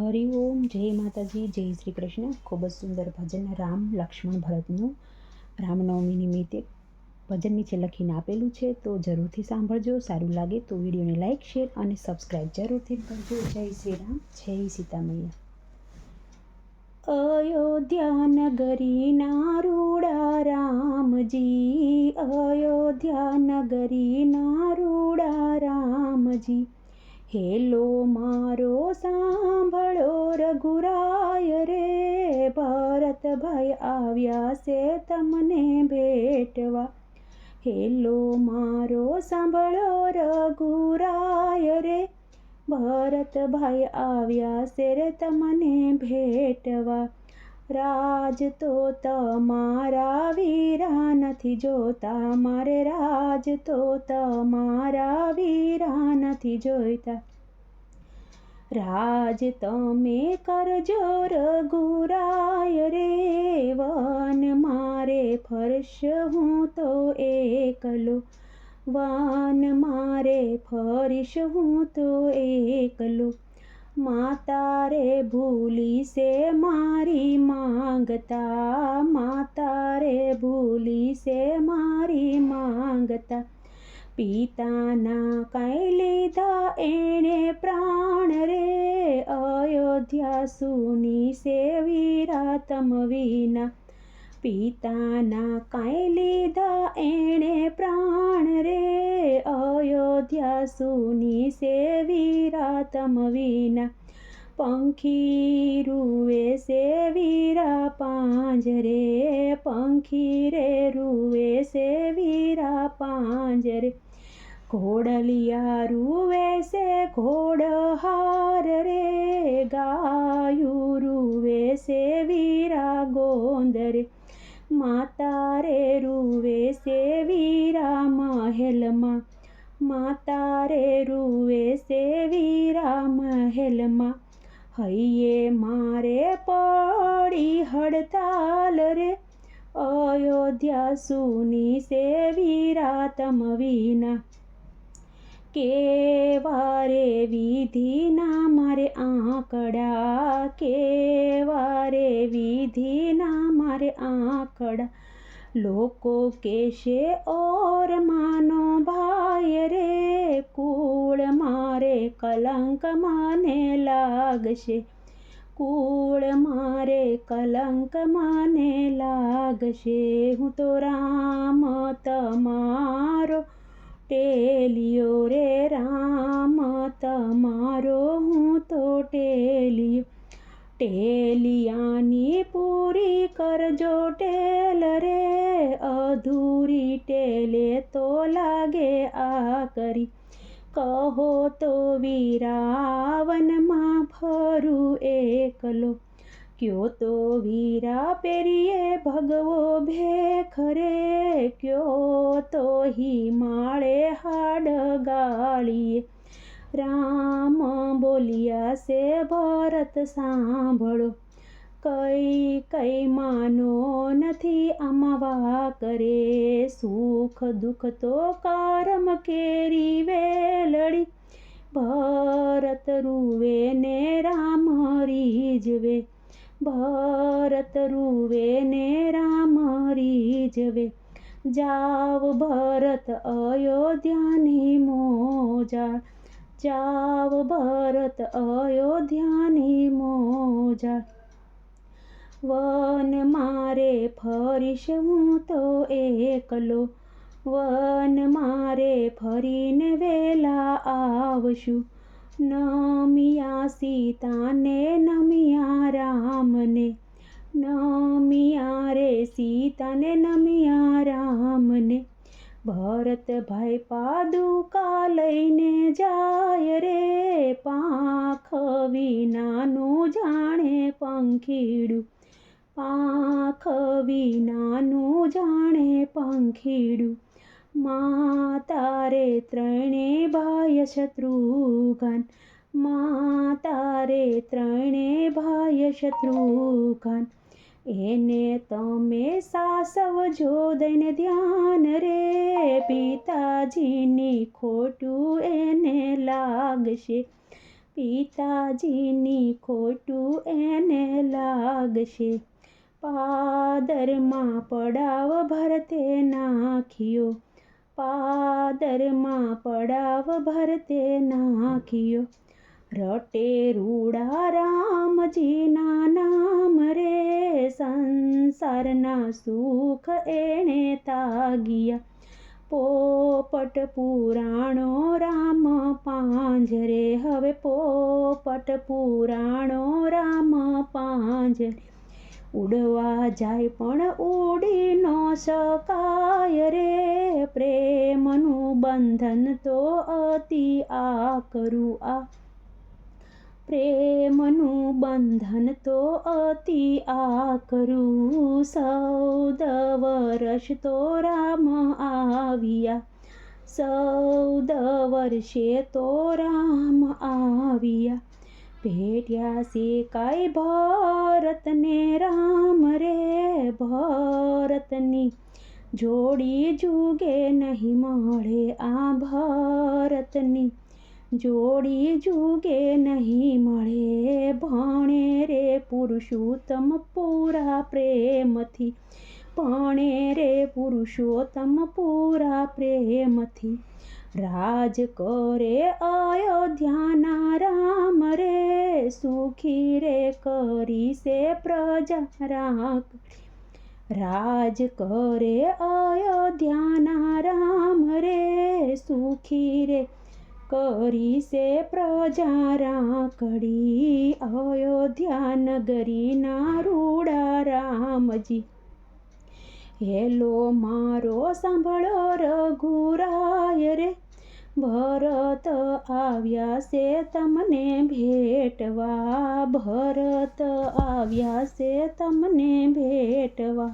હરિઓમ જય માતાજી, જય શ્રી કૃષ્ણ. ખૂબ જ સુંદર ભજન રામ લક્ષ્મણ ભરતનું રામનવમી નિમિત્તે ભજન નીચે લખીને આપેલું છે. તો જરૂરથી સાંભળજો. સારું લાગે તો વિડીયોને લાઇક શેર અને સબસ્ક્રાઈબ જરૂરથી કરજો. જય શ્રી રામ. જય સીતા મૈયા અયોધ્યા નગરી નારૂડા રામજી. અયોધ્યા નગરી નારૂડા રામજી. હેલો મારો સાંભળો રઘુરાય રે ભરતભાઈ આવ્યા છે તમને ભેટવા હેલો મારો સાંભળો રઘુરાય રે ભરતભાઈ આવ્યા છે રે તમને ભેટવા રાજ તો તમારા વીરા નથી જોતા. મારે રાજ તો તમારા વીરા નથી જોઈતા. રાજ તમે કરજો રઘુરાય રે વન મારે ફરશ હું તો એકલો. વન મારે ફરીશ હું તો એકલો. માતા રે ભૂલી સે મારી માંગતા માતા રે ભૂલી સે મારી માંગતા. પિતાના કાંઈ લીધા એણે પ્રાણ રે, અયોધ્યા સુની સેવીરા તમ વિના. પિતાના કાંઈ લીધા એણે પ્રાણ રે. અયોધ્યા સુની સેવીરા રાતમ વિના. પંખી રૂવે સેવીરા પાંજરે પંખી રે રૂવે સેવીરા પાંજરે ઘોડલિયા રૂવે સે ઘોડહાર રે. ગાયું રૂવે સે વીરા ગોંદરે માતા રે રૂવે છે વીરા મહેલમાં માતા રે રૂવે છે વીરા મહેલમાં હૈયે મારે પડી હડતાલ રે. અયોધ્યા સુની સેવી રાતમ વિના. કેવા રે વિધિના મારે આંકડા? કેવા રે વિધિના મારે આંકડા? લોકો કેશે ઓર માનો ભાઈ રે, કુળ મારે કલંક માને લાગશે. કુળ મારે કલંક માને લાગશે. હું તો રામ તમારો ટેલિયો ટેલિયાની પૂરી કરજો ટેલ રે, અધૂરી ટેલે તો લાગે આ કરી કહો તો વીરાવનમાં ફરું એકલો. ક્યો તો વીરા પેરીએ ભગવો ભેખરે, ક્યો તો હિમાળે હાડ ગાળીએ. રામ બોલ્યા છે, ભરત, સાંભળો. કઈ કઈ માનો નથી અમાવા કરે. સુખ, દુઃખ તો કારમ કેરી વેલડી. ભરત રૂવે ને રામ રીજવે ભરત રૂવે ને રામ રીજવે જાવ ભરત અયોધ્યાની મોજા જાવ ભરત અયોધ્યાની મોજા. વન મારે ફરીશ હું તો એકલો. વન મારે ફરીને વેલા આવશું. નમિયા સીતાને, નમિયા રામને. નમિયા રે સીતાને, નમિયા રામને. ભરતભાઈ પાદુકા લઈને જાય રે પાંખ વિનાનું જાણે પંખીડું. પાંખ વિનાનું જાણે પંખીડું. માતા રે ત્રણે ભાઈ શત્રુઘન માતા રે ત્રણે ભાઈ શત્રુઘ્ન એને તમે સાસવજો દઈને ધ્યાન રે, પિતાજીની ખોટું એને લાગશે. પિતાજીની ખોટું એને લાગશે. પાદરમાં પડાવ ભરતે નાખ્યો. પાદરમાં પડાવ ભરતે નાખ્યો. રટે રૂડા રામજીના નામ રે, સંસારના સુખ એણે તાગ્યા. પોપટ પુરાણો રામ પાંજરે હવે પોપટ પુરાણો રામ પાંજરે ઉડવા જાય પણ ઉડી ન શકાય રે, પ્રેમનું બંધન તો અતિ આ કરું આ પ્રેમનું બંધન તો અતિ આ કરું સૌદ વર્ષ તો રામ આવ્યા. સૌદ વર્ષે તો રામ આવ્યા. ભેટ્યા છે કાય ભારતને, રામ રે ભારતની. જોડી જુગે નહીં મળે આ ભરતની. જોડી જુગે નહીં મળે ભણે રે પુરુષોત્તમ પૂરા પ્રેમથી ભણે રે પુરુષોત્તમ પૂરા પ્રેમથી રાજ કરે અયોધ્યાના રામ રે સુખી રે કરી સે પ્રજા રાખ રાજ કરે અયોધ્યાના રામ રે સુખી રે કરી સે પ્રજા રાકડી અયોધ્યા નગરીના રૂડા રામજી. હેલો, મારો સાંભળો રઘુરાય રે. ભરત આવ્યા છે તમને ભેટવા. ભરત આવ્યા છે તમને ભેટવા.